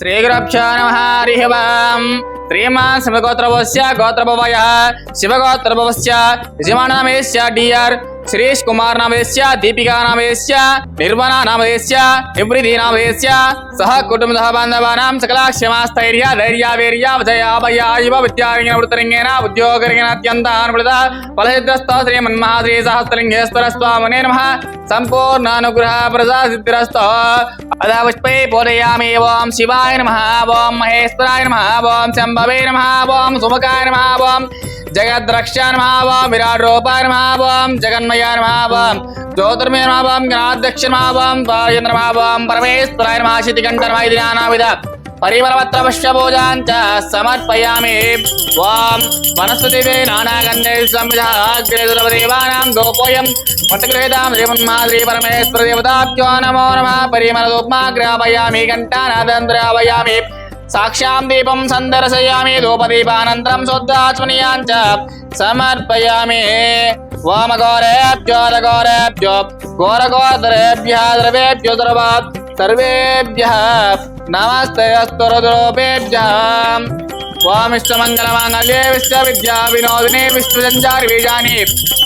శ్రీగురభ్యో నమ హరి ఓం శ్రీమాన్ శివగోత్రభవస్య గోత్రభవయ శివగోత్రభవస్య యజమాననామేస్య డిఆర్ శ్రీష్ కుమార్ నామేస్య దీపికా నామేస్య నిర్మలా నామేస్య నివృతి నామేస్య సహ కుటుంబ బాంధవానాం సకలాక్షమాస్థైర్య ధైర్య వీర్య విజయ అభయ ఇవ విద్యారంగేణ వృత్తరంగేణ ఉద్యోగరంగేణ అత్యంత అనుమృత ఫలసిద్ధస్తో శ్రీమన్మహాశ్రీ సహస్రలింగేశ్వర స్వామినే నమ. సంపూర్ణానుగ్రహ ప్రసాదిద్ధిరస్తో అదా పుష్పై పూజయామి ఓం శివాయ నమ ఓం మహేశ్వరాయ నమ ఓం శంభవే నమ ఓం సుముఖాయ నమ ఓం జగద్రక్షాయ నమ విరాట్ రూపాయ నమ ఓం జగన్మయ నమ ఓం జ్యోతిర్మయ నమ ఓం గణాధ్యక్ష నమ ఓం పార్యేంద్ర పరమేశ్వరాయ నమ శితికంఠ నానావిధ పరిమళపత్ర పుష్పూజాంచ సమర్పయామి వాం వనస్పతివే నానాగంధే సంవిధాగ్రేదురవదేవానాం గోపోయం పట్టగృహేతాం శ్రీమన్మాద్రి పరమేశ్వర దేవతాభ్యో నమో నమ పరిమళ ఘంటానాదంద్రాపయామి సాక్ష్యాం దీపం साक्षां दीपं सन्दर्शयामि धूपदीपानन्तरं शुद्धात्मनीयान् समर्पयामि। घोरगोदरेभ्यः द्रवेभ्यो द्रवात् सर्वेभ्यः नमस्ते अस्तु रुद्रोपेभ्यः विश्वविद्या विनोदिनी विश्वसञ्चारि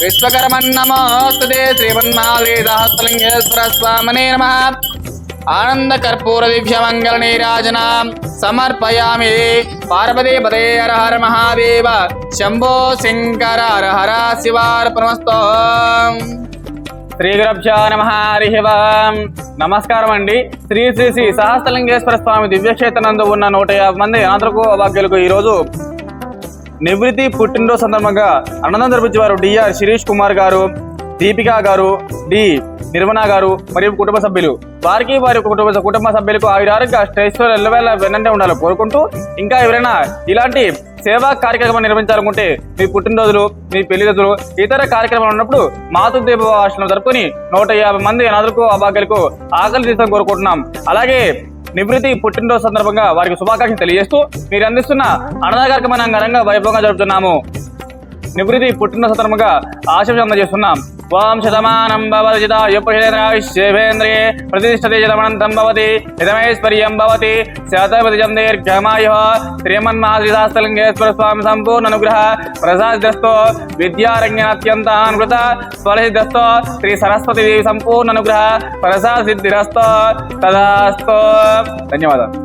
विश्वकर्मन् नमः। आनन्दकर्पूरदिभ्यमङ्गलनीराजनाम् సమర్పయామి పార్వతీ పదే హర మహాదేవ. శంభో శంకర హర హర శివార్పణమస్తో. శ్రీ గురభ్యో నమ హరి నమస్కారం అండి శ్రీ శ్రీ శ్రీ సహస్రలింగేశ్వర స్వామి దివ్యక్షేత్రనందు ఉన్న నూట యాభై మంది అనాథలకు అభాగ్యులకు ఈరోజు నివృత్తి పుట్టినరోజు సందర్భంగా అన్నదానం జరిపించేవారు డిఆర్ శిరీష్ కుమార్ గారు దీపికా గారు డి నిర్మణ గారు మరియు కుటుంబ సభ్యులు. వారికి వారి కుటుంబ కుటుంబ సభ్యులకు ఆయురారోగ్య స్ట్రెస్లో ఎల్లవేళ వెన్నంటే ఉండాలి కోరుకుంటూ ఇంకా ఎవరైనా ఇలాంటి సేవా కార్యక్రమం నిర్వహించాలనుకుంటే మీ పుట్టినరోజులు మీ పెళ్ళి రోజులు ఇతర కార్యక్రమాలు ఉన్నప్పుడు మాతృదేవ భాషను జరుపుకొని నూట యాభై మంది అనాథులకు అభాగ్యులకు ఆకలి తీర్థం కోరుకుంటున్నాం. అలాగే నివృత్తి పుట్టినరోజు సందర్భంగా వారికి శుభాకాంక్షలు తెలియజేస్తూ మీరు అందిస్తున్న అన్నదాన కార్యక్రమాన్ని అంగరంగ వైభవంగా జరుపుతున్నాము. నివృత్తి పుట్టిన సందర్భంగా ఆశీర్వాదం అందజేస్తున్నాం. त्वां शतमानं भवतितायुपुषेन्द्रिये प्रतिष्ठते शतमनन्तं भवति, हितमेश्वर्यं भवति, शतप्रतिजं दीर्घमायुः श्रीमन्महाश्रीशास्त्रलिङ्गेश्वर सम्पूर्णनुग्रह, प्रसादस्तो विद्यारण्यत्यन्तानुकृत स्वरसिद्धस्तो श्रीसरस्वतीदेवी सम्पूर्णनुग्रह, प्रसादसिद्धिरस्तो तदास्तो। धन्यवादः।